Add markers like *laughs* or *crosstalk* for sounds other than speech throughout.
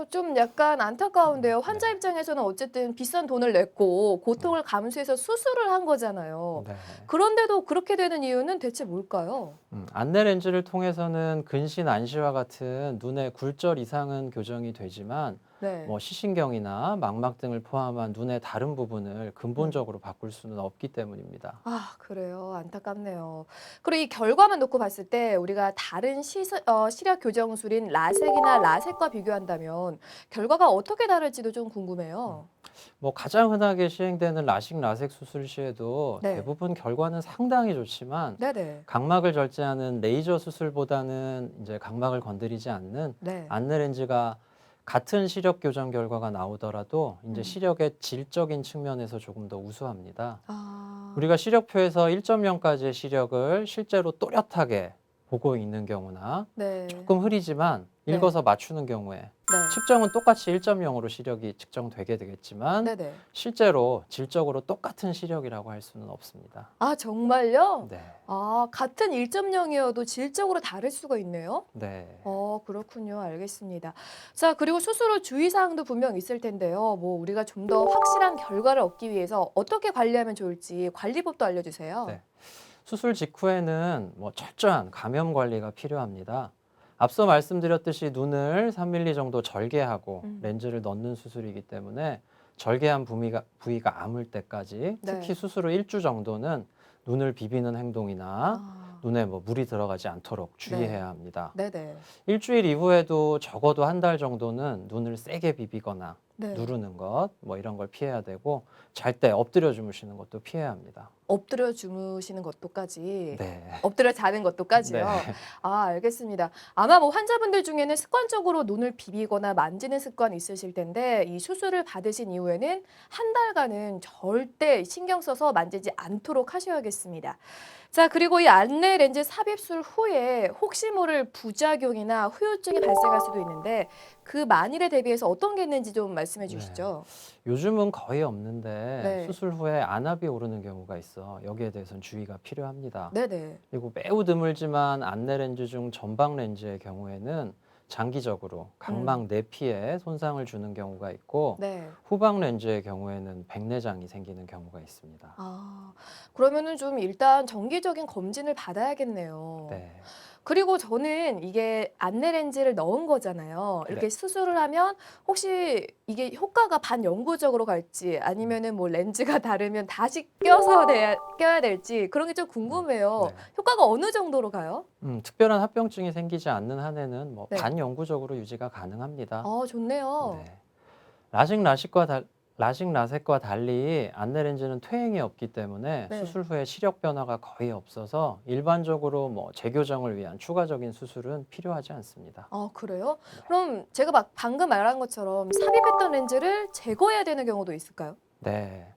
어, 좀 약간 안타까운데요. 환자 입장에서는 어쨌든 비싼 돈을 냈고 고통을 감수해서 수술을 한 거잖아요. 네. 그런데도 그렇게 되는 이유는 대체 뭘까요? 음, 안내 렌즈를 통해서는 근신 안시와 같은 눈의 굴절 이상은 교정이 되지만 네. 뭐 시신경이나 망막 등을 포함한 눈의 다른 부분을 근본적으로 바꿀 수는 없기 때문입니다. 아, 그래요. 안타깝네요. 그리고 이 결과만 놓고 봤을 때 우리가 다른 시서, 어, 시력 교정술인 라섹이나 라섹과 비교한다면 결과가 어떻게 다를지도 좀 궁금해요. 뭐 가장 흔하게 시행되는 라식 라섹 수술 시에도 네. 대부분 결과는 상당히 좋지만 네네. 각막을 절제하는 레이저 수술보다는 이제 각막을 건드리지 않는 네. 안내 렌즈가 같은 시력 교정 결과가 나오더라도 이제 음. 시력의 질적인 측면에서 조금 더 우수합니다. 아, 우리가 시력표에서 1.0까지의 시력을 실제로 또렷하게 보고 있는 경우나 네. 조금 흐리지만 네. 읽어서 맞추는 경우에 네. 측정은 똑같이 1.0으로 시력이 측정되게 되겠지만 네네. 실제로 질적으로 똑같은 시력이라고 할 수는 없습니다. 아, 정말요? 네. 아, 같은 1.0이어도 질적으로 다를 수가 있네요. 네. 어, 그렇군요. 알겠습니다. 자, 그리고 수술 후 주의사항도 분명 있을 텐데요. 뭐, 우리가 좀 더 확실한 결과를 얻기 위해서 어떻게 관리하면 좋을지 관리법도 알려주세요. 네. 수술 직후에는 뭐 철저한 감염 관리가 필요합니다. 앞서 말씀드렸듯이 눈을 3mm 정도 절개하고 음. 렌즈를 넣는 수술이기 때문에 절개한 부위가, 부위가 아물 때까지 네. 특히 수술 후 일주 정도는 눈을 비비는 행동이나 아, 눈에 뭐 물이 들어가지 않도록 주의해야 합니다. 네네. 일주일 이후에도 적어도 한 달 정도는 눈을 세게 비비거나 네. 누르는 것 뭐 이런 걸 피해야 되고 잘 때 엎드려 주무시는 것도 피해야 합니다. 엎드려 주무시는 것도까지. 네. 엎드려 자는 것도까지요. 네. 아, 알겠습니다. 아마 뭐 환자분들 중에는 습관적으로 눈을 비비거나 만지는 습관이 있으실 텐데 이 수술을 받으신 이후에는 한 달간은 절대 신경 써서 만지지 않도록 하셔야겠습니다. 자, 그리고 이 안내 렌즈 삽입술 후에 혹시 모를 부작용이나 후유증이 발생할 수도 있는데 그 만일에 대비해서 어떤 게 있는지 좀 말씀 해 주시죠. 요즘은 거의 없는데 네. 수술 후에 안압이 오르는 경우가 있어 여기에 대해서는 주의가 필요합니다. 네네. 그리고 매우 드물지만 안내 렌즈 중 전방 렌즈의 경우에는 장기적으로 각막 내피에 손상을 주는 경우가 있고 네. 후방 렌즈의 경우에는 백내장이 생기는 경우가 있습니다. 아, 그러면은 좀 일단 정기적인 검진을 받아야겠네요. 네. 그리고 저는 이게 안내 렌즈를 넣은 거잖아요. 이렇게 네. 수술을 하면 혹시 이게 효과가 반영구적으로 갈지 아니면은 뭐 렌즈가 *laughs* 다르면 다시 껴서 돼야, 껴야 될지 그런 게 좀 궁금해요. 네. 효과가 어느 정도로 가요? 음, 특별한 합병증이 생기지 않는 한에는 뭐 네. 반영구적으로 유지가 가능합니다. 아, 좋네요. 네. 라식 라식과 달, 라식 라섹과 달리 안내 렌즈는 퇴행이 없기 때문에 네. 수술 후에 시력 변화가 거의 없어서 일반적으로 뭐 재교정을 위한 추가적인 수술은 필요하지 않습니다. 아, 그래요? 네. 그럼 제가 막 방금 말한 것처럼 삽입했던 렌즈를 제거해야 되는 경우도 있을까요? 네.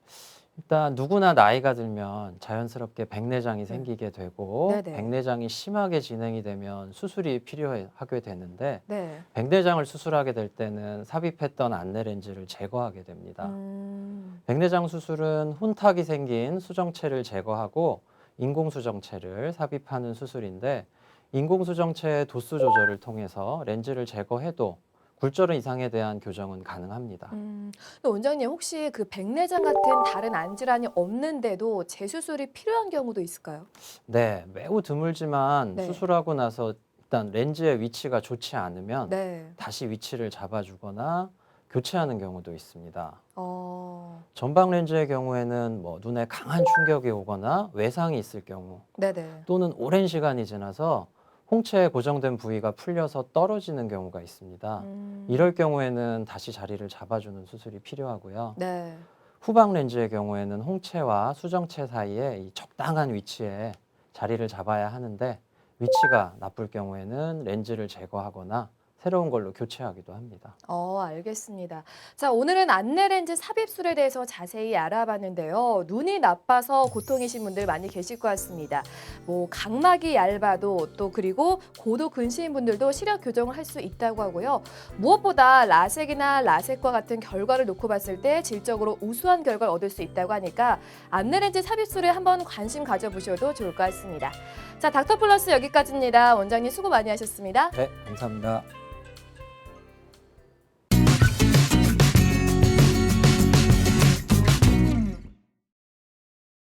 일단 누구나 나이가 들면 자연스럽게 백내장이 생기게 되고 네. 네네. 백내장이 심하게 진행이 되면 수술이 필요하게 되는데 네. 백내장을 수술하게 될 때는 삽입했던 안내 렌즈를 제거하게 됩니다. 음, 백내장 수술은 혼탁이 생긴 수정체를 제거하고 인공수정체를 삽입하는 수술인데 인공수정체의 도수 조절을 통해서 렌즈를 제거해도 굴절 이상에 대한 교정은 가능합니다. 음. 근데 원장님 혹시 그 백내장 같은 다른 안 질환이 없는데도 재수술이 필요한 경우도 있을까요? 네, 매우 드물지만 네. 수술하고 나서 일단 렌즈의 위치가 좋지 않으면 네. 다시 위치를 잡아주거나 교체하는 경우도 있습니다. 어, 전방 렌즈의 경우에는 뭐 눈에 강한 충격이 오거나 외상이 있을 경우 네네. 또는 오랜 시간이 지나서 홍채에 고정된 부위가 풀려서 떨어지는 경우가 있습니다. 음, 이럴 경우에는 다시 자리를 잡아주는 수술이 필요하고요. 네. 후방 렌즈의 경우에는 홍채와 수정체 사이에 이 적당한 위치에 자리를 잡아야 하는데 위치가 나쁠 경우에는 렌즈를 제거하거나 새로운 걸로 교체하기도 합니다. 어, 알겠습니다. 자, 오늘은 안내 렌즈 삽입술에 대해서 자세히 알아봤는데요. 눈이 나빠서 고통이신 분들 많이 계실 것 같습니다. 뭐 각막이 얇아도 또 그리고 고도 근시인 분들도 시력 교정을 할 수 있다고 하고요. 무엇보다 라섹이나 라섹과 같은 결과를 놓고 봤을 때 질적으로 우수한 결과를 얻을 수 있다고 하니까 안내 렌즈 삽입술에 한번 관심 가져보셔도 좋을 것 같습니다. 자, 닥터 플러스 여기까지입니다. 원장님 수고 많이 하셨습니다. 네, 감사합니다.